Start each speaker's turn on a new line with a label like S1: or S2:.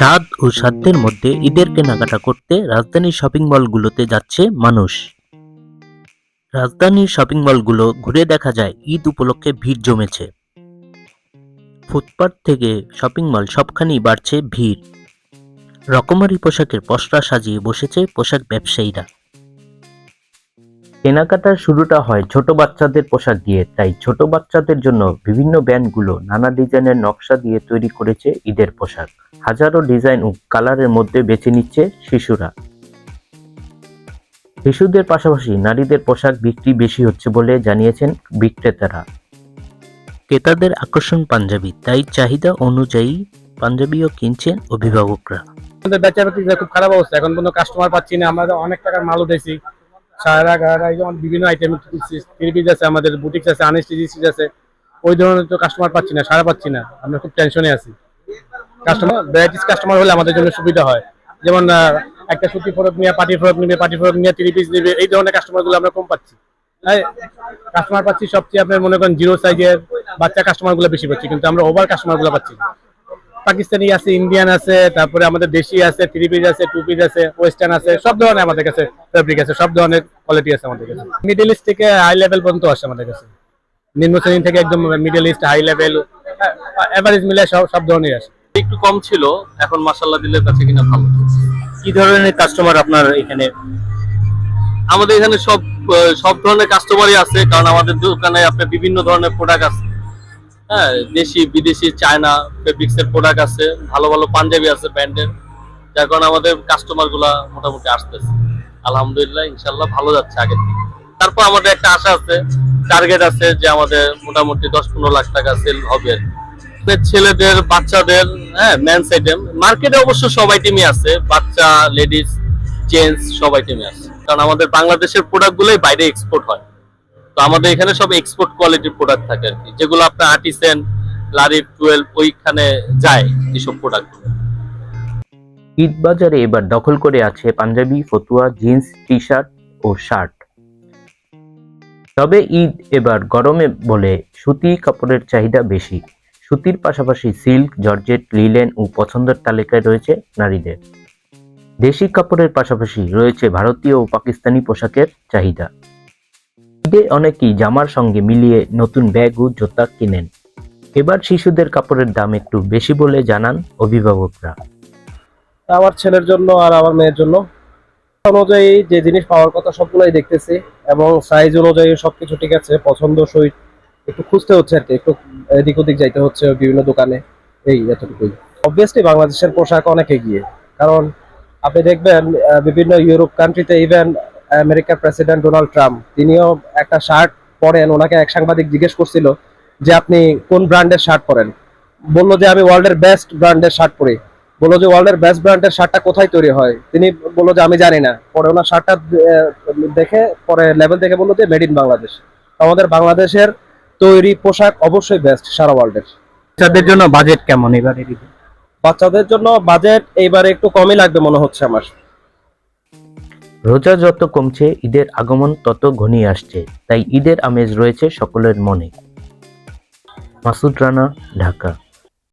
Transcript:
S1: স্বাদ ও সাধ্যের মধ্যে ঈদের কেনাকাটা করতে রাজধানীর শপিং মলগুলোতে যাচ্ছে মানুষ। রাজধানীর শপিং মলগুলো ঘুরে দেখা যায় ঈদ উপলক্ষে ভিড় জমেছে। ফুটপাথ থেকে শপিং মল সবখানেই বাড়ছে ভিড়। রকমারি পোশাকের পসরা সাজিয়ে বসেছে পোশাক ব্যবসায়ীরা। কেনাকাটার শুরুটা হয় ছোট বাচ্চাদের পোশাক দিয়ে, তাই ছোট বাচ্চাদের জন্য বিভিন্ন ব্র্যান্ডগুলো নানা ডিজাইনের নকশা দিয়ে তৈরি করেছে ঈদের পোশাক। হাজারো ডিজাইন ও কালারের মধ্যে বেছে নিচ্ছে শিশুরা। শিশুদের পাশাপাশি নারীদের পোশাক বিক্রি বেশি হচ্ছে বলে জানিয়েছেন বিক্রেতারা। ক্রেতাদের আকর্ষণ পাঞ্জাবি, তাই চাহিদা অনুযায়ী পাঞ্জাবিও কিনছেন অভিভাবকরা।
S2: আমাদের বেচা বিক্রি খুব খারাপ অবস্থা। এখন কোনো কাস্টমার পাচ্ছি না, আমরা অনেক টাকার মাল উঠেছি সারা গাড়া যেমন বিভিন্ন আইটেম থ্রি আছে, আমাদের বুটিক্স আছে আনস্টিজিস আছে, ওই ধরনের তো কাস্টমার পাচ্ছি না, সারা পাচ্ছি না, আমরা খুব টেনশনে আছি। কাস্টমার ভ্যারাইটিস কাস্টমার হলে আমাদের জন্য সুবিধা হয়। যেমন একটা সুতি ফরক নিয়ে পার্টি ফরক নিবে পার্টি ফরক নিয়ে থ্রি পিস নিবে, এই ধরনের কাস্টমারগুলো আমরা কম পাচ্ছি। কাস্টমার পাচ্ছি সবচেয়ে আপনার মনে করেন জিরো সাইজের বাচ্চা কাস্টমারগুলো বেশি পাচ্ছি, কিন্তু আমরা ওভার কাস্টমারগুলো পাচ্ছি। পাকিস্তানি আছে ইন্ডিয়ান আছে তারপরে আমাদের দেশি আছে থ্রি পিস আছে টু পিস আছে ওয়েস্টার্ন আছে সব ধরনের আমাদের কাছে ফেব্রিক আছে সব ধরনের কোয়ালিটি আছে আমাদের কাছে। মিডল ইস্ট থেকে হাই লেভেল পর্যন্ত আসে আমাদের কাছে। নিম্ন শ্রেণি থেকে একদম middle east high level average মিলে সব সব ধরনের আসে।
S3: একটু কম ছিল এখন মাসাল্লাহ দিলের কাছে কিনা ভালো।
S1: কি ধরনের কাস্টমার আপনার এখানে?
S3: আমাদের এখানে সব সব ধরনের কাস্টমারই আছে কারণ আমাদের দোকানে আপনার বিভিন্ন ধরনের প্রোডাক্ট আছে। হ্যাঁ দেশি, বিদেশি, চায়না ফেব্রিক্স এর প্রোডাক্ট আছে, ভালো ভালো পাঞ্জাবি আছে ব্র্যান্ডের, যার কারণে আমাদের কাস্টমারগুলা মোটামুটি আসতেছে। আলহামদুলিল্লাহ ইনশাল্লাহ ভালো যাচ্ছে আগের থেকে। তারপর আমাদের একটা আশা আছে টার্গেট আছে যে আমাদের মোটামুটি দশ পনেরো লাখ টাকা সেল হবে ছেলেদের, বাচ্চাদের হ্যাঁ ম্যানস আইটেম মার্কেটে অবশ্য সব আইটেমই আছে, বাচ্চা লেডিস জেন্টস সব আইটেমই আছে। কারণ আমাদের বাংলাদেশের প্রোডাক্ট গুলোই বাইরে এক্সপোর্ট হয়। তো আমাদের এখানে সব এক্সপোর্ট কোয়ালিটির প্রোডাক্ট থাকে আর কি, যেগুলো আপনার আর্টিসেন লারিফ টুয়েলভ ওইখানে যায় এইসব প্রোডাক্ট
S1: ঈদ বাজারে এবার দখল করে আছে পাঞ্জাবি, ফতুয়া জিন্স টি শার্ট ও শার্ট তবে ঈদ এবার গরমে বলে সুতি কাপড়ের চাহিদা বেশি। সুতির পাশাপাশি সিল্ক, জর্জেট, লিলেন ও পছন্দের তালিকায় রয়েছে নারীদের। দেশি কাপড়ের পাশাপাশি রয়েছে ভারতীয় ও পাকিস্তানি পোশাকের চাহিদা। ঈদে অনেকেই জামার সঙ্গে মিলিয়ে নতুন ব্যাগ ও জুতা কিনেন। এবার শিশুদের কাপড়ের দাম একটু বেশি বলে জানান অভিভাবকরা।
S2: আমার ছেলের জন্য আর আমার মেয়ের জন্য। অনুযায়ী যে জিনিস পাওয়ার কথা সবগুলোই দেখতেছি এবং সাইজ অনুযায়ী সবকিছু ঠিক আছে পছন্দসই একটু খুঁজতে হচ্ছে আর কি, একটু এদিক ওদিক যাইতে হচ্ছে বিভিন্ন দোকানে। এই এতটুকুই। অবভিয়াসলি বাংলাদেশের পোশাক অনেক এগিয়ে, কারণ আপনি দেখবেন বিভিন্ন ইউরোপ কান্ট্রিতে ইভেন আমেরিকার প্রেসিডেন্ট ডোনাল্ড ট্রাম্প তিনিও একটা শার্ট পরেন ওনাকে এক সাংবাদিক জিজ্ঞেস করছিল যে আপনি কোন ব্র্যান্ডের শার্ট পরেন? বলল যে আমি ওয়ার্ল্ডের বেস্ট ব্র্যান্ডের শার্ট পরি। বলল যে ওয়ার্ল্ডের বেস্ট ব্র্যান্ডের শার্টটা কোথায় তৈরি হয়? তিনি বলল যে আমি জানি না। পরে ওনার শার্টটা দেখে পরে লেভেল দেখে বলল যে মেড ইন বাংলাদেশ। আমাদের বাংলাদেশের তৈরি পোশাক অবশ্যই বেস্ট সারা ওয়ার্ল্ডের।
S1: বাচ্চাদের জন্য বাজেট কেমন এবারে?
S2: বাচ্চাদের জন্য বাজেট এইবারে একটু কমই লাগবে মনে হচ্ছে আমার।
S1: রোজা যত কমছে, ঈদের আগমন তত ঘনিয়ে আসছে, তাই ঈদের আমেজ রয়েছে সকলের মনে। মাসুদ রানা, ঢাকা।